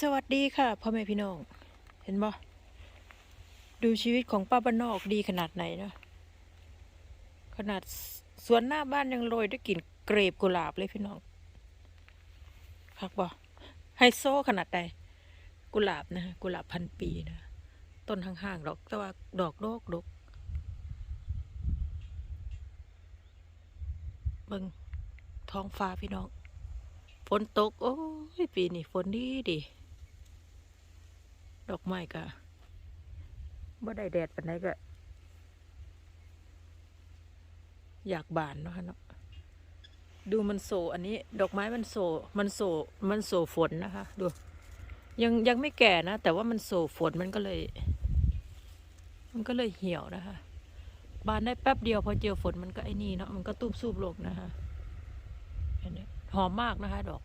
สวัสดีค่ะพ่อแม่พี่น้อง เห็นบ่ดูชีวิตของป้าบ้านนอกดีขนาดไหนเนาะขนาดสวนหน้าบ้านยังโรยด้วยกลิ่นเกรบกุหลาบเลยพี่น้องพักบ่ไฮโซขนาดใดกุหลาบนะฮะกุหลาบพันปีนะต้นห่างๆดอกแต่ว่าดอกโลกดกเบิ่งท้องฟ้าพี่น้องฝนตก โอ้ย ปีนี้ฝนดีดี ดอกไม้ก็บ่ได้แดดปานใดก็ อยากบานเนาะคะเนาะดูมันโซอันนี้ ดอกไม้มันโซมันโซมันโซฝนนะคะ ดู ยังยังไม่แก่นะ แต่ว่ามันโซฝนมันก็เลย มันก็เลยเหี่ยวนะคะ บานได้แป๊บเดียวพอเจอฝนมันก็ไอ้นี่เนาะมันก็ตูบซูบลงนะคะเห็นไหมหอมมากนะคะ ดอก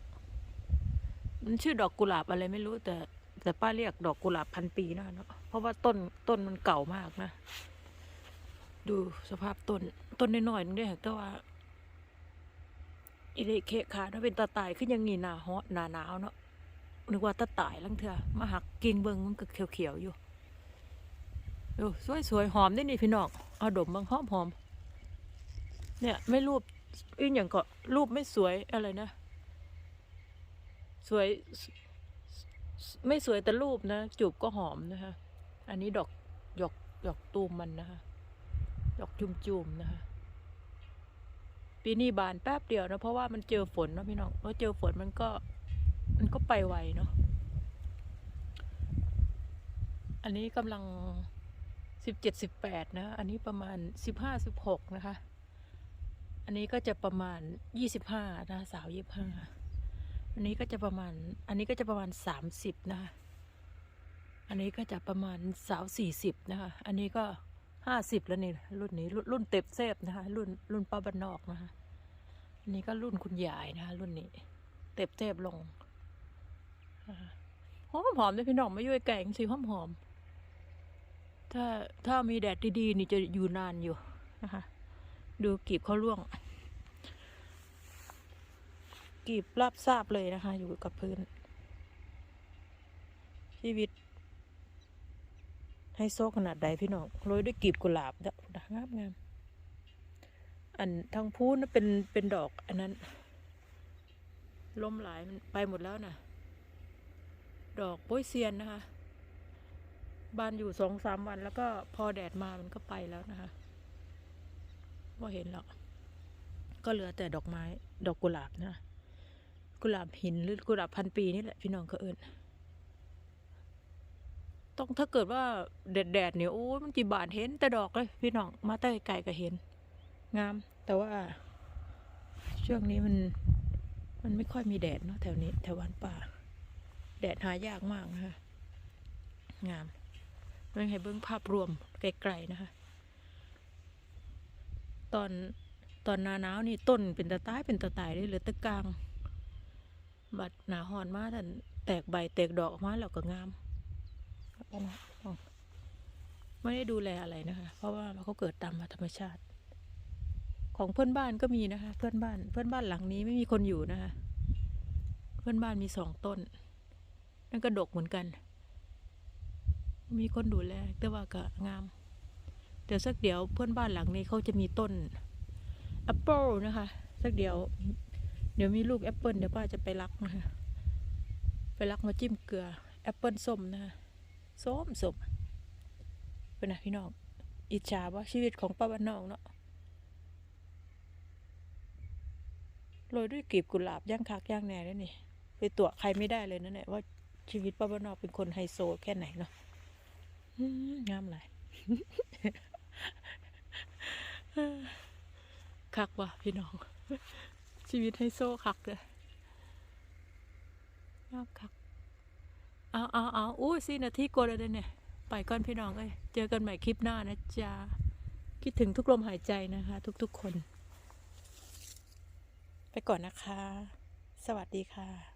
มันชื่อดอกกุหลาบอะไรไม่รู้แต่ แต่ป้าเรียกดอกกุหลาบพันปีนะเนาะเพราะว่าต้นต้นมันเก่ามากนะ ดูสภาพต้น ต้นน้อยๆนึงด้วยแต่ว่าอิเลเคขาถ้าเป็นตาตายขึ้นยังงี้หนาฮอหนาหนาวเนาะนึกว่าตาตายลังเถื่อมาหักกิ่งเบิงมันก็เขียวๆอยู่ดูสวยๆหอมได้นี่พี่น้องเอาดมบางหอมหอมเนี่ย ไม่รูปอีกอย่างก็รูปไม่สวยอะไรนะ สวย ไม่สวยแต่รูปนะ จูบก็หอมนะคะ อันนี้ดอกดอกดอกตูมมันนะคะดอกจุมจุมนะคะ ปีนี้บานแป๊บเดียวนะเพราะว่ามันเจอฝนเนาะพี่น้องเพราะเจอฝนมันก็ มันก็ไปไวเนาะอันนี้กำลังสิบเจ็ดสิบแปดนะ อันนี้ประมาณสิบห้าสิบหกนะคะ อันนี้ก็จะประมาณยี่สิบห้านะสาวยี่สิบห้า อันนี้ก็จะประมาณ อันนี้ก็จะประมาณสามสิบนะคะ อันนี้ก็จะประมาณสาวสี่สิบนะคะ อันนี้ก็ห้าสิบแล้วนี่รุ่นนี้รุ่นเต็บเซฟนะคะ รุ่นรุ่นป้าบ้านนอกนะคะ อันนี้ก็รุ่นคุณยายนะคะรุ่นนี้ เต็บเซฟลงหอมหอมเลยพี่น้องไม่ยุ่ยแกงสิหอมหอม ถ้าถ้ามีแดดดีๆนี่จะอยู่นานอยู่นะคะ ดูกีบเขาร่วง กีบราบทราบเลยนะคะ อยู่กับพื้น ชีวิต ให้โซขนาดใดพี่น้องโรยด้วยกีบกุหลาบดอกงามงามอันทางพูนเป็นเป็นดอกอันนั้นล้มหลายมันไปหมดแล้วนะดอกโป้ยเซียนนะคะบานอยู่สองสามวันแล้วก็พอแดดมามันก็ไปแล้วนะคะว่าเห็นหรอกก็เหลือแต่ดอกไม้ ดอกกุหลาบนะ กุหลาบหินหรือกุหลาบพันปีนี่แหละพี่น้องเขาเอิญต้องถ้าเกิดว่าแดดแดดเนี่ยโอ้ยมันจีบานเห็น แต่ดอกเลยพี่น้องมาใต้ไก่ก็เห็น งาม แต่ว่า ช่วงนี้มัน มันไม่ค่อยมีแดดเนาะแถวนี้แถววันป่า แดดหายากมากนะคะงามเบิ่งให้เบิ้องภาพรวมไกลๆนะคะ ตอนตอนหนาหนาวนี่ต้นเป็นตะตายเป็นตะตายได้เหลือตะกลาง บัดหนาหอนมาท่านแตกใบแตกดอกออกมาแล้วก็งามนะไม่ได้ดูแลอะไรนะคะ เพราะว่าเขาเกิดตามธรรมชาติ ของเพื่อนบ้านก็มีนะคะ เพื่อนบ้าน เพื่อนบ้านหลังนี้ไม่มีคนอยู่นะคะ เพื่อนบ้านมีสองต้น นั่นก็ดกเหมือนกัน มีคนดูแลแต่ว่าก็งาม เดี๋ยวสักเดี๋ยวเพื่อนบ้านหลังนี้เขาจะมีต้นแอปเปิลนะคะ สักเดี๋ยว เดี๋ยวมีลูกแอปเปิลเดี๋ยวป้าจะไปรักนะคะไปรักมาจิ้มเกลือแอปเปิลส้มนะคะส้มส้มเป็นนะพี่น้องอิจฉาว่าชีวิตของป้าบ้านนอกเนาะโรยด้วยกลีบกุหลาบย่างคักย่างแหน่เลยนี่ไปตัวใครไม่ได้เลยนะเนี่ยว่าชีวิตป้าบ้านนอกเป็นคนไฮโซแค่ไหนเนาะงามหลยคักว่ะพี่น้อง ชีวิตให้โซ่คักเลยยอบคักเอาเอาเอาอู้สินาทีกดเลยเนี่ย ไปก่อนพี่น้องเอ้ยเจอกันใหม่คลิปหน้านะจ๊ะ คิดถึงทุกลมหายใจนะคะ ทุกๆคน ไปก่อนนะคะ สวัสดีค่ะ